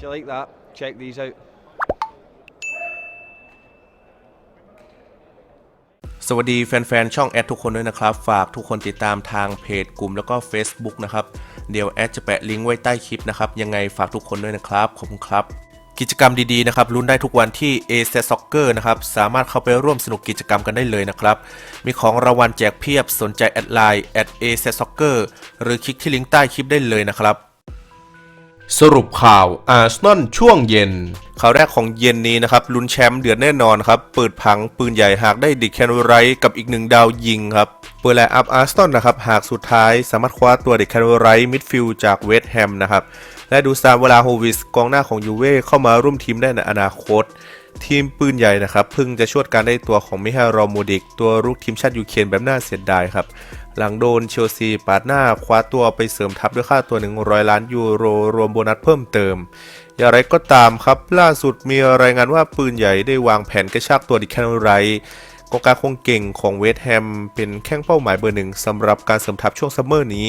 If you like that, check these out. สวัสดีแฟนๆ ช่องแอดทุกคนด้วยนะครับ ฝากทุกคนติดตามทางเพจกลุ่มแล้วก็ Facebook นะครับ เดี๋ยวแอดจะแปะลิงก์ไว้ใต้คลิปนะครับ ยังไงฝากทุกคนด้วยนะครับ ขอบคุณครับ กิจกรรมดีๆ นะครับลุ้นได้ทุกวันที่ a s e Soccer นะครับ สามารถเข้าไปร่วมสนุกกิจกรรมกันได้เลยนะครับ มีของรางวัลแจกเพียบสนใจแอดไลน์ a s e Soccer หรือคลิกที่ลิงก์ใต้คลิปได้เลยนะครับ สรุปข่าวอาร์เซนอลช่วงเย็น ข่าวแรกของเย็นนี้นะครับลุ้นแชมป์เดือดแน่นอนครับ เปิดผังปืนใหญ่หากได้ดิกแคนไรกับอีกหนึ่งดาวยิงครับ เปิดแลอัพอาร์เซนอลนะครับ หากสุดท้ายสามารถคว้าตัวดิกแคนไรมิดฟิลด์จากเวสต์แฮมนะครับ และดูซามเวลาโฮวิสกองหน้าของยูเว่เข้ามาร่วมทีมได้ในอนาคต ทีมปืนใหญ่นะครับเพิ่งจะชวดการได้ตัวของมิฮารอมูดิก ตัวรุกทีมชาติยูเครนแบบน่าเสียดายครับ หลังโดนเชลซีปาดหน้าคว้าตัวไปเสริมทัพด้วยค่าตัว 100 ล้านยูโรรวมโบนัสเพิ่มเติม อย่างไรก็ตามครับ ล่าสุดมีรายงานว่าปืนใหญ่ได้วางแผนกระชากตัวดิแคนไร กองกลางคงเก่งของเวสต์แฮมเป็นแข้งเป้าหมายเบอร์หนึ่งสำหรับการเสริมทัพช่วงซัมเมอร์นี้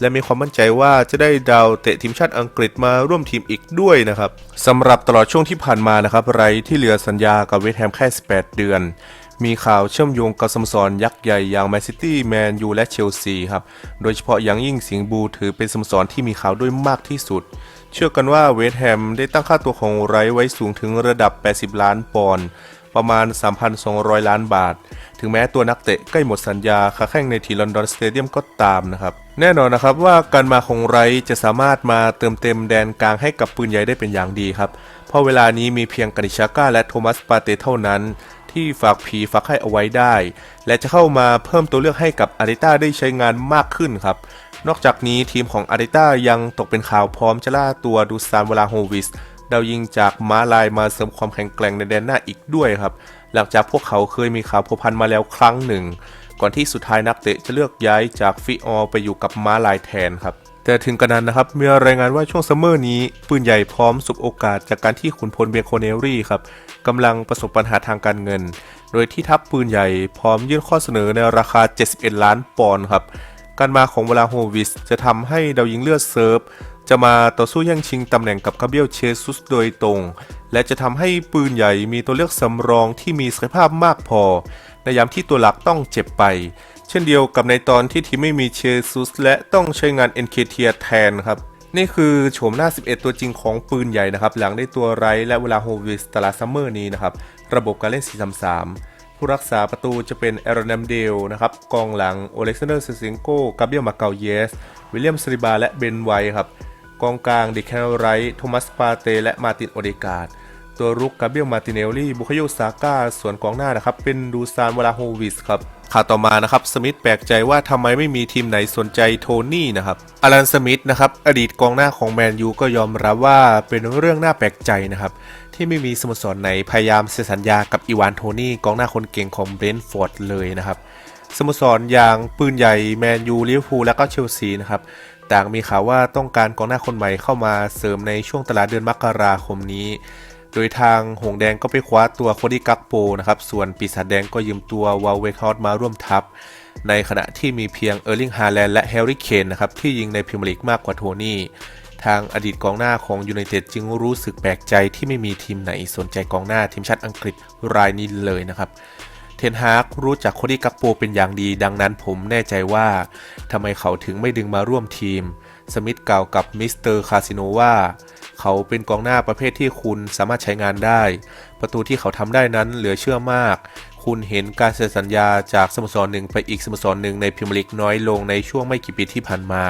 และมีความมั่นใจว่าจะได้ดาวเตะทีมชาติอังกฤษมาร่วมทีมอีกด้วยนะครับสำหรับตลอดช่วงที่ผ่านมานะครับไรที่เหลือสัญญากับเวสต์แฮมแค่ 18 เดือน มีข่าวเชื่อมโยงกับสโมสรยักษ์ใหญ่อย่างแมนซิตี้แมนยูและเชลซีครับโดยเฉพาะอย่างยิ่งสิงห์บลูถือเป็นสโมสรที่มีข่าวด้วยมากที่สุด เชื่อกันว่าเวสต์แฮมได้ตั้งค่าตัวของไรท์ไว้สูงถึงระดับ 80 ล้านปอนด์ ประมาณ 3,200 ล้านบาท ถึงแม้ตัวนักเตะใกล้หมดสัญญาค้าแข่งในทีลอนดอนสเตเดียมก็ตามนะครับ แน่นอนนะครับว่าการมาของไรจะสามารถมาเติมเต็มแดนกลางให้กับปืนใหญ่ได้เป็นอย่างดีครับ เพราะเวลานี้มีเพียงกานิชาก้าและโทมัสปาเตเท่านั้นที่ฝากผีฝากให้เอาไว้ได้ และจะเข้ามาเพิ่มตัวเลือกให้กับอาริต้าได้ใช้งานมากขึ้นครับ นอกจากนี้ทีมของอาริต้ายังตกเป็นข่าวพร้อมจะล่าตัวดูซานเวลาโฮวิส ดาวยิงจากม้าลายมาเสริมความแข็งแกร่งในแดนหน้าอีกด้วยครับ หลังจากพวกเขาเคยมีข่าวพัวพันมาแล้วครั้งหนึ่ง ก่อนที่สุดท้ายนักเตะจะเลือกย้ายจากฟิออไปอยู่กับม้าลายแทนครับแต่ถึงกระนั้นนะครับมีรายงานว่าช่วงซัมเมอร์นี้ ปืนใหญ่พร้อมสุบโอกาสจากการที่ขุนพลเบียโคเนรี่ครับกำลังประสบปัญหาทางการเงิน โดยที่ทัพปืนใหญ่พร้อมยื่นข้อเสนอในราคา 71 ล้านปอนด์ครับ การมาของเวลาโฮวิสจะทำให้ดาวยิงเลือดเซิร์ฟ จะมาต่อสู้แย่งชิงตำแหน่งกับคาเบียลเชซุสโดยตรง และจะทำให้ปืนใหญ่มีตัวเลือกสำรองที่มีศักยภาพมากพอ ในยามที่ตัวหลักต้องเจ็บไป เช่นเดียวกับในตอนที่ทีมไม่มีเชซุสและต้องใช้งานเอ็นเคเทียแทนครับนี่คือโฉมหน้า 11 ตัวจริงของปืนใหญ่นะครับ หลังได้ตัวไรและเวลาโฮวิสตลาซัมเมอร์นี้นะครับ ระบบการเล่น 4-3-3 ผู้รักษาประตูจะเป็นแอรอนแนมเดลนะครับ กองหลังโอเล็กซานเดอร์เซซิงโกกาเบียลมาเกาเยส วิลเลียมสริบาและเบนไวท์ครับ กองกลางดิแคนไรท์โทมัสปาเต และมาตินโอเดกาดตัวรุกกาเบียลมาติเนลลี่ บุคโยซาก้า ส่วนกองหน้านะครับ เป็นดูซานวลาโฮวิสครับข่าวต่อมานะครับ สมิธแปลกใจว่าทำไมไม่มีทีมไหนสนใจโทนี่นะครับอลันสมิธนะครับ อดีตกองหน้าของแมนยูก็ยอมรับว่าเป็นเรื่องน่าแปลกใจนะครับ ที่ไม่มีสโมสรไหนพยายามเซ็นสัญญากับอีวานโทนี่กองหน้าคนเก่งของเบรนท์ฟอร์ดเลยนะครับสโมสรอย่างปืนใหญ่แมนยูลิเวอร์พูลและก็เชลซีนะครับ ต่างมีข่าวว่าต้องการกองหน้าคนใหม่เข้ามาเสริมในช่วงตลาดเดือนมกราคมนี้ โดยทางหงแดงก็ไปคว้าตัวโคดี้กักโปนะครับ ส่วนปีศาจแดงก็ยืมตัววาลเวคฮอตมาร่วมทัพ ในขณะที่มีเพียงเออร์ลิงฮาแลนด์และแฮร์รี่เคนนะครับที่ยิงในพรีเมียร์ลีกมากกว่าโทนี่ทางอดีตกองหน้าของยูไนเต็ดจึงรู้สึกแปลกใจที่ไม่มีทีมไหนสนใจกองหน้าทีมชาติอังกฤษรายนี้เลยนะครับ เทนฮากรู้จักโคดี้กักโปเป็นอย่างดี ดังนั้นผมแน่ใจว่าทำไมเขาถึงไม่ดึงมาร่วมทีม สมิธกล่าวกับมิสเตอร์คาสิโนว่า เขาเป็นกองหน้าประเภทที่คุณสามารถใช้งานได้ ประตูที่เขาทำได้นั้นเหลือเชื่อมาก คุณเห็นการเซ็นสัญญาจากสโมสรหนึ่งไปอีกสโมสรหนึ่งในพรีเมียร์ลีกน้อยลงในช่วงไม่กี่ปีที่ผ่านมา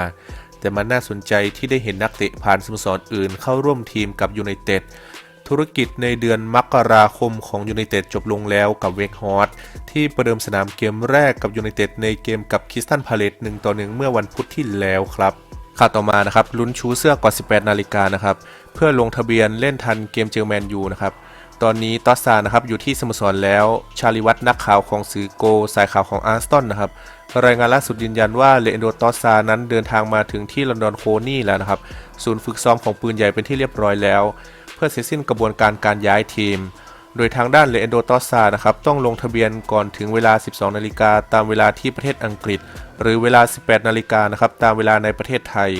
แต่มันน่าสนใจที่ได้เห็นนักเตะผ่านสโมสรอื่นเข้าร่วมทีมกับยูไนเต็ด ธุรกิจในเดือนมกราคมของยูไนเต็ดจบลงแล้วกับเวกฮอร์ตที่ประเดิมสนามเกมแรกกับยูไนเต็ดในเกมกับคิสตันพาเลตหนึ่งต่อหนึ่งเมื่อวันพุธที่แล้วครับข่าวต่อมานะครับลุ้นชูเสื้อก่อน 18 นาฬิกานะครับเพื่อลงทะเบียนเล่นทันเกมเจอแมนยูนะครับตอนนี้ตอสซานะครับอยู่ที่สโมสรแล้ว ชาลิวัตนักข่าวของสื่อโก สายข่าวของอาร์สตันนะครับรายงานล่าสุดยืนยันว่าเลนโดตอสซานั้นเดินทางมาถึงที่ลอนดอนโคนี่แล้วนะครับ ศูนย์ฝึกซ้อมของปืนใหญ่เป็นที่เรียบร้อยแล้ว เพื่อเสร็จสิ้นกระบวนการการย้ายทีม โดยทางด้านเลนโดตอซานะครับต้องลงทะเบียนก่อนถึงเวลา 12 นาฬิกาตามเวลาที่ประเทศอังกฤษ หรือเวลา 18 นาฬิกานะครับตามเวลาในประเทศไทย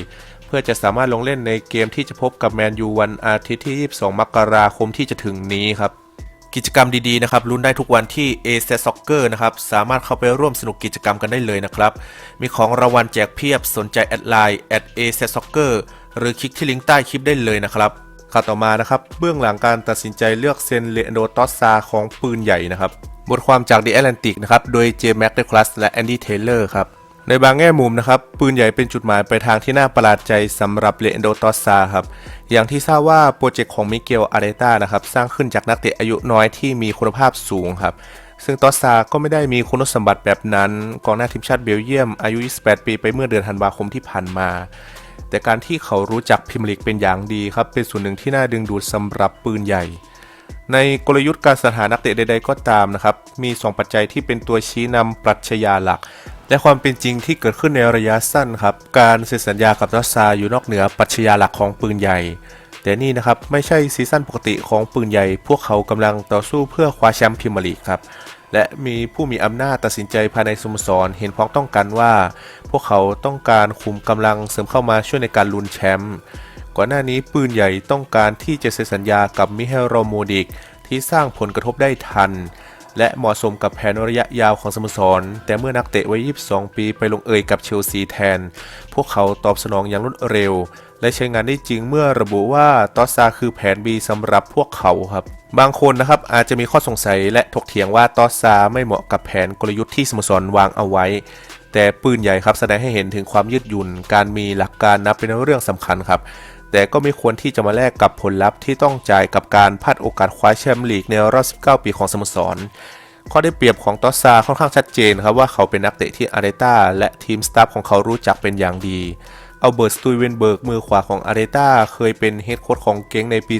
เพื่อจะสามารถลงเล่นในเกมที่จะพบกับแมนยูวันอาทิตย์ที่ 22 มกราคมที่จะถึงนี้ครับกิจกรรมดีๆนะครับลุ้นได้ทุกวันที่ a s e Soccer นะครับสามารถเข้าไปร่วมสนุกกิจกรรมกันได้เลยนะครับ มีของรางวัลแจกเพียบสนใจแอดไลน์ a s e Soccer หรือคลิกที่ลิงก์ใต้คลิปได้เลยนะครับ ข่าวต่อมานะครับ เบื้องหลังการตัดสินใจเลือกเซนเลนโดตอสซาของปืนใหญ่นะครับ บทความจาก The Atlantic นะครับ โดยเจมแม็กเดคลัสและแอนดี้เทเลอร์ครับ ในบางแง่มุมนะครับ ปืนใหญ่เป็นจุดหมายไปทางที่น่าประหลาดใจสำหรับเลนโดตอสซาครับ อย่างที่ทราบว่าโปรเจกต์ของมิเกลอาเรตานะครับ สร้างขึ้นจากนักเตะอายุน้อยที่มีคุณภาพสูงครับซึ่งตอสซาก็ไม่ได้มีคุณสมบัติแบบนั้น กองหน้าทีมชาติเบลเยียมอายุ 28 ปีไปเมื่อเดือนธันวาคมที่ผ่านมา แต่การที่เขารู้จักพิมลีกเป็นอย่างดีครับ เป็นส่วนหนึ่งที่น่าดึงดูดสำหรับปืนใหญ่ ในกลยุทธ์การสรรหานักเตะใด ๆ ก็ตามนะครับ มี 2 ปัจจัยที่เป็นตัวชี้นำปรัชญาหลัก และความเป็นจริงที่เกิดขึ้นในระยะสั้นครับ การเซ็นสัญญากับรัสซาอยู่นอกเหนือปรัชญาหลักของปืนใหญ่ แต่นี่นะครับไม่ใช่ซีซั่นปกติของปืนใหญ่ พวกเขากำลังต่อสู้เพื่อคว้าแชมป์พรีเมียร์ลีกครับ และมีผู้มีอำนาจตัดสินใจภายในสโมสรเห็นพ้องต้องกันว่า พวกเขาต้องการคุมกำลังเสริมเข้ามาช่วยในการลุ้นแชมป์ก่อนหน้านี้ปืนใหญ่ต้องการที่จะเซ็นสัญญากับมิเฮลโรโมดิกที่สร้างผลกระทบได้ทัน และเหมาะสมกับแผนระยะยาวของสโมสร แต่เมื่อนักเตะวัย 22 ปีไปลงเอยกับเชลซีแทน พวกเขาตอบสนองอย่างรวดเร็ว และใช้งานได้จริงเมื่อระบุว่าตอสซาคือแผน B สำหรับพวกเขาครับ บางคนนะครับอาจจะมีข้อสงสัยและถกเถียงว่าตอสซาไม่เหมาะกับแผนกลยุทธ์ที่สโมสรวางเอาไว้ แต่ปืนใหญ่ครับแสดงให้เห็นถึงความยืดหยุ่น การมีหลักการนับเป็นเรื่องสำคัญครับ แต่ก็ไม่ควรที่จะมาแลกกับผลลัพธ์ที่ต้องจ่ายกับการพลาดโอกาสคว้าแชมป์ลีกในรอบ 19 ปีของสโมสร ข้อได้เปรียบของตอสซาค่อนข้างชัดเจนครับว่าเขาเป็นนักเตะที่อาร์เรต้าและทีมสตาฟของเขารู้จักเป็นอย่างดีเอาเบิร์ต สตูเวนเบิร์ก มือขวาของอาร์เรต้า เคยเป็นเฮดโค้ชของเก้งในปี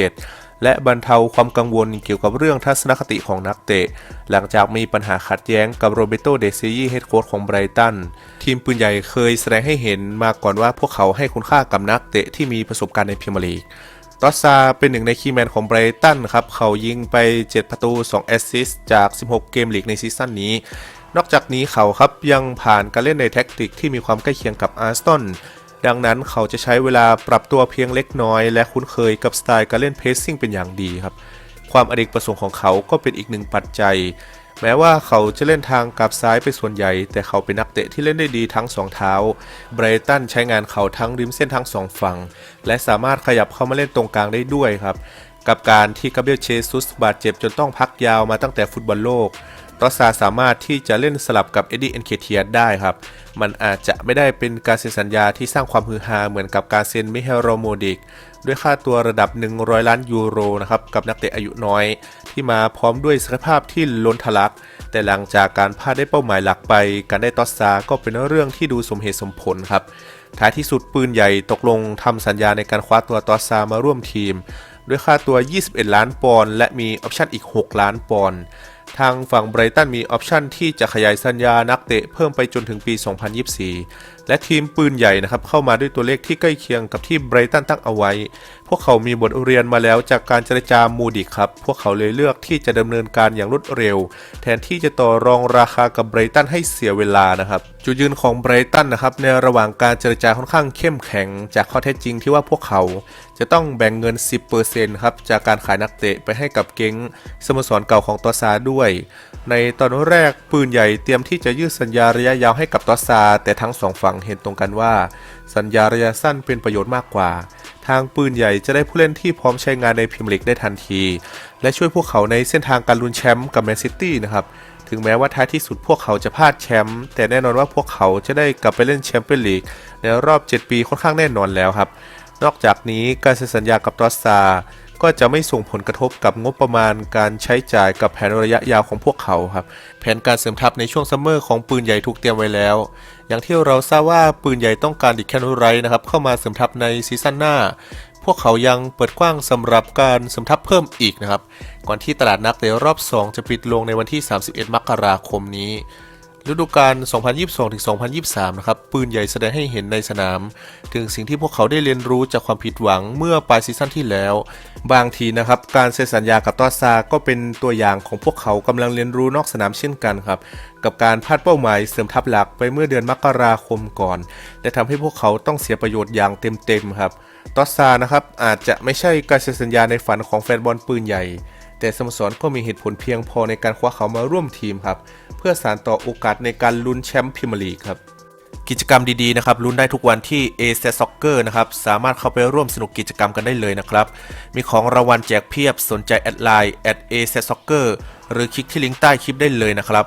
2017 และบรรเทาความกังวลเกี่ยวกับเรื่องทัศนคติของนักเตะ หลังจากมีปัญหาขัดแย้งกับโรเบโตเดซิยีเฮดโค้ชของไบรตัน ทีมปืนใหญ่เคยแสดงให้เห็นมาก่อนว่าพวกเขาให้คุณค่ากับนักเตะที่มีประสบการณ์ในพรีเมียร์ลีกตอสซาเป็นหนึ่งในคีย์แมนของไบรตันครับ เขายิงไป 7 ประตู 2 แอสซิสต์จาก 16 เกมลีกในซีซั่นนี้ นอกจากนี้เขาครับยังผ่านการเล่นในแท็กติกที่มีความใกล้เคียงกับอาร์สตัน ดังนั้นเขาจะใช้เวลาปรับตัวเพียงเล็กน้อย และคุ้นเคยกับสไตล์การเล่นเพสซิ่งเป็นอย่างดีครับ ความอเนกประสงค์ของเขาก็เป็นอีกหนึ่งปัจจัย แม้ว่าเขาจะเล่นทางกับซ้ายไปส่วนใหญ่ แต่เขาเป็นนักเตะที่เล่นได้ดีทั้งสองเท้าไบรตันใช้งานเขาทั้งริมเส้นทั้งสองฝั่งและสามารถขยับเข้ามาเล่นตรงกลางได้ด้วยครับกับการที่กาเบรียลเชซุสบาดเจ็บจนต้องพักยาวมาตั้งแต่ฟุตบอลโลก ตอสซาสามารถที่จะเล่นสลับกับเอ็ดดี้เอ็นเคเทียได้ครับ มันอาจจะไม่ได้เป็นการเซ็นสัญญาที่สร้างความฮือฮาเหมือนกับการเซ็นมิเฮลโรโมดิก ด้วยค่าตัวระดับ 100 ล้านยูโรนะครับกับนักเตะอายุน้อย ที่มาพร้อมด้วยศักยภาพที่ล้นทะลัก แต่หลังจากการพลาดได้เป้าหมายหลักไป การได้ตอสซาก็เป็นเรื่องที่ดูสมเหตุสมผลครับท้ายที่สุดปืนใหญ่ตกลงทำสัญญาในการคว้าตัวตอสซามาร่วมทีมด้วยค่าตัว 21 ล้านปอนด์และมีออปชั่นอีก 6 ล้านปอนด์ ทางฝั่งไบรตันมีออปชันที่จะขยายสัญญานักเตะเพิ่มไปจนถึงปี 2024 และทีมปืนใหญ่นะครับเข้ามาด้วยตัวเลขที่ใกล้เคียงกับที่ไบรตันตั้งเอาไว้ พวกเขามีบทเรียนมาแล้วจากการเจรจามูดิกครับ พวกเขาเลยเลือกที่จะดำเนินการอย่างรวดเร็ว แทนที่จะต่อรองราคากับไบรตันให้เสียเวลานะครับจุดยืนของไบรตันนะครับในระหว่างการเจรจาค่อนข้างเข้มแข็ง จากข้อเท็จจริงที่ว่าพวกเขาจะต้องแบ่งเงิน 10%ครับจากการขายนักเตะไปให้กับเก้งสโมสรเก่าของตอซาด้วย ในตอนแรกปืนใหญ่เตรียมที่จะยืดสัญญาระยะยาวให้กับตอซาแต่ทั้งสองฝั่งเห็นตรงกันว่า สัญญาระยะสั้นเป็นประโยชน์มากกว่า ทางปืนใหญ่จะได้ผู้เล่นที่พร้อมใช้งานในพรีเมียร์ลีกได้ทันที และช่วยพวกเขาในเส้นทางการลุ้นแชมป์กับแมนซิตี้นะครับถึงแม้ว่าท้ายที่สุดพวกเขาจะพลาดแชมป์แต่แน่นอนว่าพวกเขาจะได้กลับไปเล่นแชมเปี้ยนลีกในรอบ 7 ปีค่อนข้างแน่นอนแล้วครับ นอกจากนี้การเซ็นสัญญากับตอสซา ก็จะไม่ส่งผลกระทบกับงบประมาณการใช้จ่ายกับแผนระยะยาวของพวกเขาครับ แผนการเสริมทัพในช่วงซัมเมอร์ของปืนใหญ่ถูกเตรียมไว้แล้ว อย่างที่เราทราบว่าปืนใหญ่ต้องการดิแคนูไรนะครับเข้ามาเสริมทัพในซีซั่นหน้า พวกเขายังเปิดกว้างสำหรับการเสริมทัพเพิ่มอีกนะครับ ก่อนที่ตลาดนักเตะรอบ 2 จะปิดลงในวันที่ 31 มกราคมนี้ ฤดูกาล 2022-2023 นะครับ ปืนใหญ่แสดงให้เห็นในสนาม ถึงสิ่งที่พวกเขาได้เรียนรู้จากความผิดหวังเมื่อปลายซีซั่นที่แล้ว บางทีนะครับ การเซ็นสัญญากับตอซา ก็เป็นตัวอย่างของพวกเขากำลังเรียนรู้นอกสนามเช่นกันครับ กับการพลาดเป้าหมายเสริมทัพหลักไปเมื่อเดือนมกราคมก่อน และทำให้พวกเขาต้องเสียประโยชน์อย่างเต็มๆครับ ตอซา นะครับ อาจจะไม่ใช่การเซ็นสัญญาในฝันของแฟนบอลปืนใหญ่ แต่สโมสรก็มีเหตุผลเพียงพอในการคว้าเขามาร่วมทีมครับ เพื่อสานต่อโอกาสในการลุ้นแชมป์พรีเมียร์ลีกครับ กิจกรรมดีๆนะครับลุ้นได้ทุกวันที่ a s e Soccer นะครับ สามารถเข้าไปร่วมสนุกกิจกรรมกันได้เลยนะครับ มีของรางวัลแจกเพียบสนใจแอดไลน์ a s e Soccer หรือคลิกที่ลิงก์ใต้คลิปได้เลยนะครับ